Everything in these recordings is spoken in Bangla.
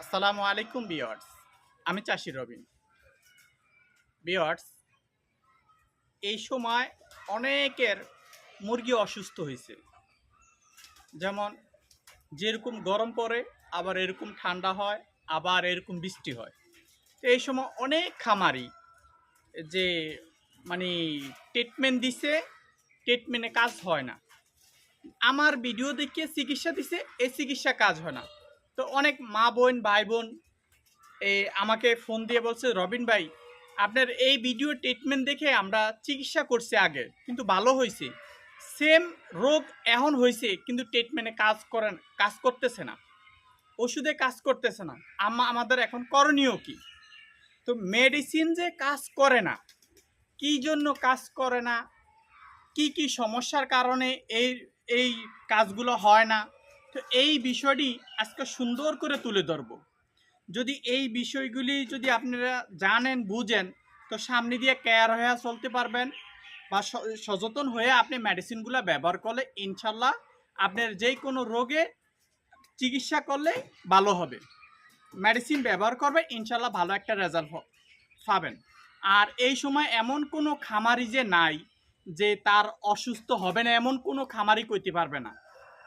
আসসালামু আলাইকুম বিয়ার্স আমি চাষি রবিন। বিয়ার্স এই সময় অনেকের মুরগি অসুস্থ হয়েছে। যেমন, যেরকম গরম পড়ে, আবার এরকম ঠান্ডা হয়, আবার এরকম বৃষ্টি হয়। তো এই সময় অনেক খামারি যে মানে ট্রিটমেন্ট দিছে ট্রিটমেন্টে কাজ হয় না। আমার ভিডিও দেখে চিকিৎসা দিছে, এই চিকিৎসা কাজ হয় না। তো অনেক মা বোন, ভাই বোন আমাকে ফোন দিয়ে বলছে, রবিন ভাই, আপনার এই ভিডিও ট্রিটমেন্ট দেখে আমরা চিকিৎসা করছি আগে, কিন্তু ভালো হয়েছে সেম রোগ এখন হয়েছে কিন্তু ট্রিটমেন্টে কাজ করেন, কাজ করতেছে না। ওষুধে কাজ করতেছে না। আমা, আমাদের এখন করণীয় কি? তো মেডিসিন যে কাজ করে না, কী জন্য কাজ করে না? কি কি সমস্যার কারণে এই এই কাজগুলো হয় না? তো এই বিষয়টি আজকে সুন্দর করে তুলে ধরবো। যদি এই বিষয়গুলি যদি আপনারা জানেন, বুঝেন, তো সামনে দিয়ে কেয়ার হয়ে চলতে পারবেন বা সচেতন হয়ে আপনি মেডিসিনগুলো ব্যবহার করলে ইনশাল্লাহ আপনার যে কোনো রোগে চিকিৎসা করলে ভালো হবে। মেডিসিন ব্যবহার করবে, ইনশাল্লাহ ভালো একটা রেজাল্ট পাবেন। আর এই সময় এমন কোনো খামারি যে নাই যে তার অসুস্থ হবে না এমন কোনো খামারি করতে পারবে না।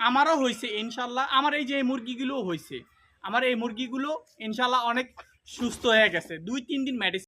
আমারও হয়েছে, ইনশাল্লাহ। আমার এই যে মুরগিগুলোও হয়েছে। আমার এই মুরগিগুলো, ইনশাল্লাহ, অনেক সুস্থ হয়ে গেছে। দুই, তিন দিন মেডিসিন